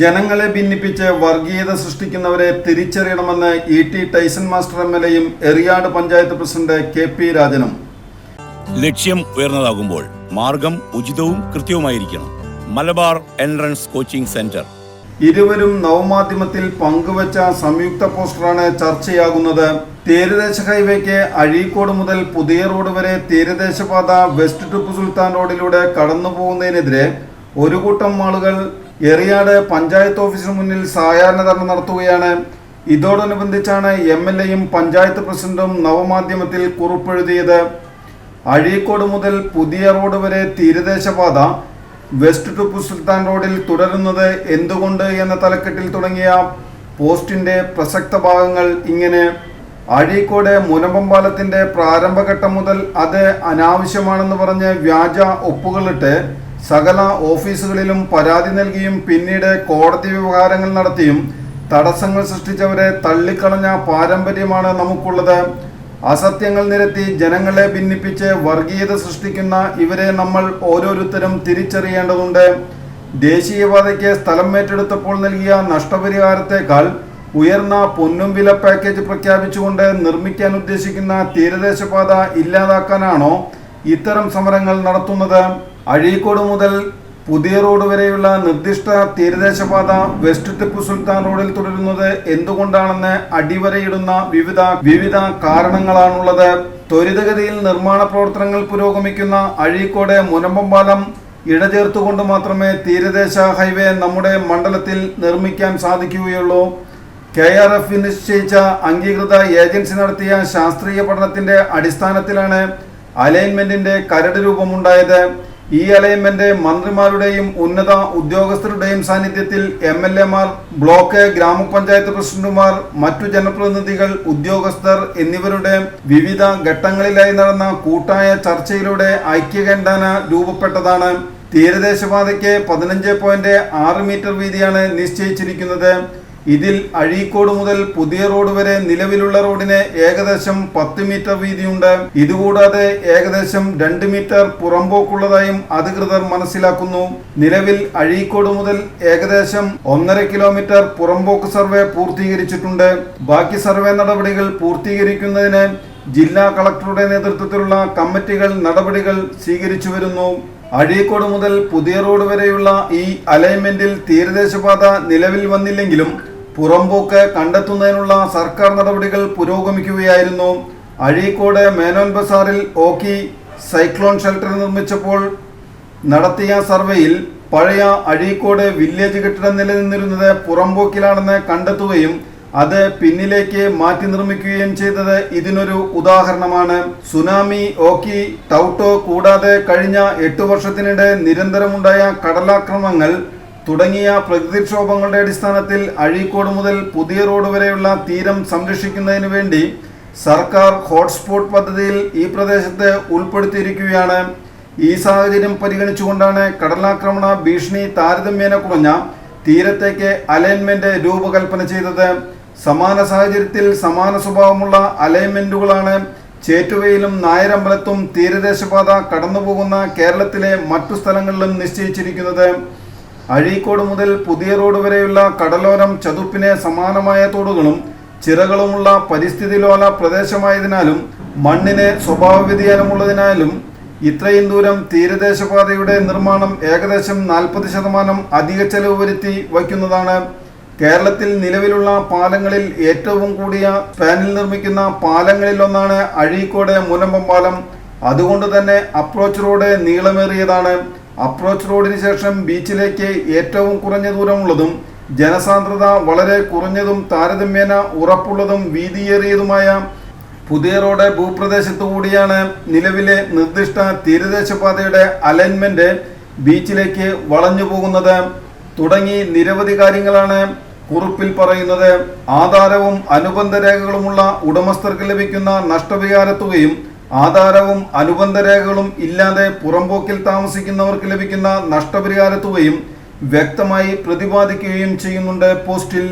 ജനങ്ങളെ ഭിന്നിപ്പിച്ച് വർഗീയത സൃഷ്ടിക്കുന്നവരെ തിരിച്ചറിയണമെന്ന് E T Taison master M L എയും Eriyad panchayat president K P രാജനും. ലക്ഷ്യം ഉയർന്നതാകുമ്പോൾ മാർഗം ഉചിതവും കൃത്യവുമായിരിക്കണം. Malabar entrance coaching centre. ഇരുവരും നവമാധ്യമത്തിൽ പങ്കുവച്ച സംയുക്ത പോസ്റ്ററാണ് ചർച്ചയാകുന്നത്. തീരദേശ ഹൈവേക്ക് അഴീക്കോട് മുതൽ പുതിയ റോഡ് വരെ തീരദേശപാത വെസ്റ്റ് ടിപ്പു സുൽത്താൻ റോഡിലൂടെ കടന്നു പോകുന്നതിനെതിരെ ഒരു കൂട്ടം ആളുകൾ എറിയാട് പഞ്ചായത്ത് ഓഫീസിന് മുന്നിൽ സായാഹ്ന ധർണ നടത്തുകയാണ്. ഇതോടനുബന്ധിച്ചാണ് എം എൽ എയും പഞ്ചായത്ത് പ്രസിഡന്റും നവമാധ്യമത്തിൽ കുറിപ്പെഴുതിയത്. അഴീക്കോട് മുതൽ പുതിയ റോഡ് വരെ തീരദേശപാത വെസ്റ്റ് ടു സുൽത്താൻ റോഡിൽ തുടരുന്നത് എന്തുകൊണ്ട് എന്ന തലക്കെട്ടിൽ തുടങ്ങിയ പോസ്റ്റിന്റെ പ്രസക്ത ഭാഗങ്ങൾ ഇങ്ങനെ. അഴീക്കോട് മുനമ്പം പാലത്തിന്റെ പ്രാരംഭഘട്ടം മുതൽ അത് അനാവശ്യമാണെന്ന് പറഞ്ഞ് വ്യാജ ഒപ്പുകളിട്ട് സകല ഓഫീസുകളിലും പരാതി നൽകിയും പിന്നീട് കോടതി വ്യവഹാരങ്ങൾ നടത്തിയും തടസ്സങ്ങൾ സൃഷ്ടിച്ചവരെ തള്ളിക്കളഞ്ഞ പാരമ്പര്യമാണ് നമുക്കുള്ളത്. അസത്യങ്ങൾ നിരത്തി ജനങ്ങളെ ഭിന്നിപ്പിച്ച് വർഗീയത സൃഷ്ടിക്കുന്ന ഇവരെ നമ്മൾ ഓരോരുത്തരും തിരിച്ചറിയേണ്ടതുണ്ട്. ദേശീയപാതയ്ക്ക് സ്ഥലം ഏറ്റെടുത്തപ്പോൾ നൽകിയ നഷ്ടപരിഹാരത്തേക്കാൾ ഉയർന്ന പൊന്നും വില പാക്കേജ് പ്രഖ്യാപിച്ചുകൊണ്ട് നിർമ്മിക്കാൻ ഉദ്ദേശിക്കുന്ന തീരദേശപാത ഇല്ലാതാക്കാനാണോ ഇത്തരം സമരങ്ങൾ നടത്തുന്നത്? അഴീക്കോട് മുതൽ പുതിയ റോഡ് വരെയുള്ള നിർദ്ദിഷ്ട തീരദേശപാത വെസ്റ്റ് ടിപ്പു സുൽത്താൻ റോഡിൽ തുടരുന്നത് എന്തുകൊണ്ടാണെന്ന് അടിവരയിടുന്ന വിവിധ വിവിധ കാരണങ്ങളാണുള്ളത്. ത്വരിതഗതിയിൽ നിർമ്മാണ പ്രവർത്തനങ്ങൾ പുരോഗമിക്കുന്ന അഴീക്കോട് മുനമ്പമ്പാലം ഇടചേർത്തുകൊണ്ട് മാത്രമേ തീരദേശ ഹൈവേ നമ്മുടെ മണ്ഡലത്തിൽ നിർമ്മിക്കാൻ സാധിക്കുകയുള്ളൂ. കെ ആർ എഫ് നിശ്ചയിച്ച അംഗീകൃത ഏജൻസി നടത്തിയ ശാസ്ത്രീയ പഠനത്തിന്റെ അടിസ്ഥാനത്തിലാണ് അലൈൻമെന്റിന്റെ കരട് രൂപമുണ്ടായത്. ഈ അലൈൻമെന്റ് മന്ത്രിമാരുടെയും ഉന്നത ഉദ്യോഗസ്ഥരുടെയും സാന്നിധ്യത്തിൽ എം എൽ എമാർ ബ്ലോക്ക് ഗ്രാമപഞ്ചായത്ത് പ്രസിഡന്റുമാർ മറ്റു ജനപ്രതിനിധികൾ ഉദ്യോഗസ്ഥർ എന്നിവരുടെ വിവിധ ഘട്ടങ്ങളിലായി നടന്ന കൂട്ടായ ചർച്ചയിലൂടെ ഐക്യകണ്ഠാന രൂപപ്പെട്ടതാണ്. തീരദേശപാതയ്ക്ക് പതിനഞ്ച് പോയിന്റ് ആറ് മീറ്റർ വീതിയാണ് നിശ്ചയിച്ചിരിക്കുന്നത്. ഇതിൽ അഴീക്കോട് മുതൽ പുതിയ റോഡ് വരെ നിലവിലുള്ള റോഡിന് ഏകദേശം പത്ത് മീറ്റർ വീതിയുണ്ട്. ഇതുകൂടാതെ ഏകദേശം രണ്ട് മീറ്റർ പുറമ്പോക്കുള്ളതായും അധികൃതർ മനസ്സിലാക്കുന്നു. നിലവിൽ അഴീക്കോട് മുതൽ ഏകദേശം ഒന്നര കിലോമീറ്റർ പുറമ്പോക്ക് സർവേ പൂർത്തീകരിച്ചിട്ടുണ്ട്. ബാക്കി സർവേ നടപടികൾ പൂർത്തീകരിക്കുന്നതിന് ജില്ലാ കളക്ടറുടെ നേതൃത്വത്തിലുള്ള കമ്മിറ്റികൾ നടപടികൾ സ്വീകരിച്ചു വരുന്നു അഴീക്കോട് മുതൽ പുതിയ റോഡ് വരെയുള്ള ഈ അലൈൻമെന്റിൽ തീരദേശപാത നിലവിൽ വന്നില്ലെങ്കിലും പുറമ്പോക്ക് കണ്ടെത്തുന്നതിനുള്ള സർക്കാർ നടപടികൾ പുരോഗമിക്കുകയായിരുന്നു. അഴീക്കോട് മേനോൻ ബസാറിൽ ഓക്കി സൈക്ലോൺ ഷെൽട്ടർ നിർമ്മിച്ചപ്പോൾ നടത്തിയ സർവേയിൽ പഴയ അഴീക്കോട് വില്ലേജ് കെട്ടിടം നിലനിന്നിരുന്നത് പുറമ്പോക്കിലാണെന്ന് കണ്ടെത്തുകയും അത് പിന്നിലേക്ക് മാറ്റി നിർമ്മിക്കുകയും ചെയ്തത് ഇതിനൊരു ഉദാഹരണമാണ്. സുനാമി ഓക്കി ടൗട്ടോ കൂടാതെ കഴിഞ്ഞ എട്ടു വർഷത്തിനിടെ നിരന്തരമുണ്ടായ കടലാക്രമണങ്ങൾ തുടങ്ങിയ പ്രകൃതിക്ഷോഭങ്ങളുടെ അടിസ്ഥാനത്തിൽ അഴീക്കോട് മുതൽ പുതിയ റോഡ് വരെയുള്ള തീരം സംരക്ഷിക്കുന്നതിന് വേണ്ടി സർക്കാർ ഹോട്ട്സ്പോട്ട് പദ്ധതിയിൽ ഈ പ്രദേശത്ത് ഉൾപ്പെടുത്തിയിരിക്കുകയാണ്. ഈ സാഹചര്യം പരിഗണിച്ചുകൊണ്ടാണ് കടലാക്രമണ ഭീഷണി താരതമ്യേന കുറഞ്ഞ തീരത്തേക്ക് അലൈൻമെന്റ് രൂപകൽപ്പന ചെയ്തത്. സമാന സാഹചര്യത്തിൽ സമാന സ്വഭാവമുള്ള അലൈൻമെന്റുകളാണ് ചേറ്റുവയിലും നായരമ്പലത്തും തീരദേശപാത കടന്നുപോകുന്ന കേരളത്തിലെ മറ്റു സ്ഥലങ്ങളിലും നിശ്ചയിച്ചിരിക്കുന്നത്. അഴീക്കോട് മുതൽ പുതിയ റോഡ് വരെയുള്ള കടലോരം ചതുപ്പിനെ സമാനമായ തോടുകളും ചിറകളുമുള്ള പരിസ്ഥിതിലോല പ്രദേശമായതിനാലും മണ്ണിന് സ്വഭാവ വ്യതിയാനമുള്ളതിനാലും ഇത്രയും ദൂരം തീരദേശപാതയുടെ നിർമ്മാണം ഏകദേശം നാൽപ്പത് ശതമാനം അധിക ചെലവ് വരുത്തി വയ്ക്കുന്നതാണ്. കേരളത്തിൽ നിലവിലുള്ള പാലങ്ങളിൽ ഏറ്റവും കൂടിയ സ്പാനിൽ നിർമ്മിക്കുന്ന പാലങ്ങളിലൊന്നാണ് അഴീക്കോട് മുനമ്പം പാലം. അതുകൊണ്ട് തന്നെ അപ്രോച്ച് റോഡ് നീളമേറിയതാണ്. അപ്രോച്ച് റോഡിന് ശേഷം ബീച്ചിലേക്ക് ഏറ്റവും കുറഞ്ഞ ദൂരമുള്ളതും ജനസാന്ദ്രത വളരെ കുറഞ്ഞതും താരതമ്യേന ഉറപ്പുള്ളതും വീതിയേറിയതുമായ പുതിയ റോഡ് ഭൂപ്രദേശത്തു കൂടിയാണ് നിലവിലെ നിർദ്ദിഷ്ട തീരദേശപാതയുടെ അലൈൻമെന്റ് ബീച്ചിലേക്ക് വളഞ്ഞു പോകുന്നത്. തുടങ്ങി നിരവധി കാര്യങ്ങളാണ് കുറിപ്പിൽ പറയുന്നത്. ആധാരവും അനുബന്ധ രേഖകളുമുള്ള ഉടമസ്ഥർക്ക് ലഭിക്കുന്ന നഷ്ടപരിഹാര തുകയും ആധാരവും അനുബന്ധ രേഖകളും ഇല്ലാതെ പുറമ്പോക്കിൽ താമസിക്കുന്നവർക്ക് ലഭിക്കുന്ന നഷ്ടപരിഹാര തുകയും വ്യക്തമായി പ്രതിപാദിക്കുകയും ചെയ്യുന്നുണ്ട് പോസ്റ്റിൽ.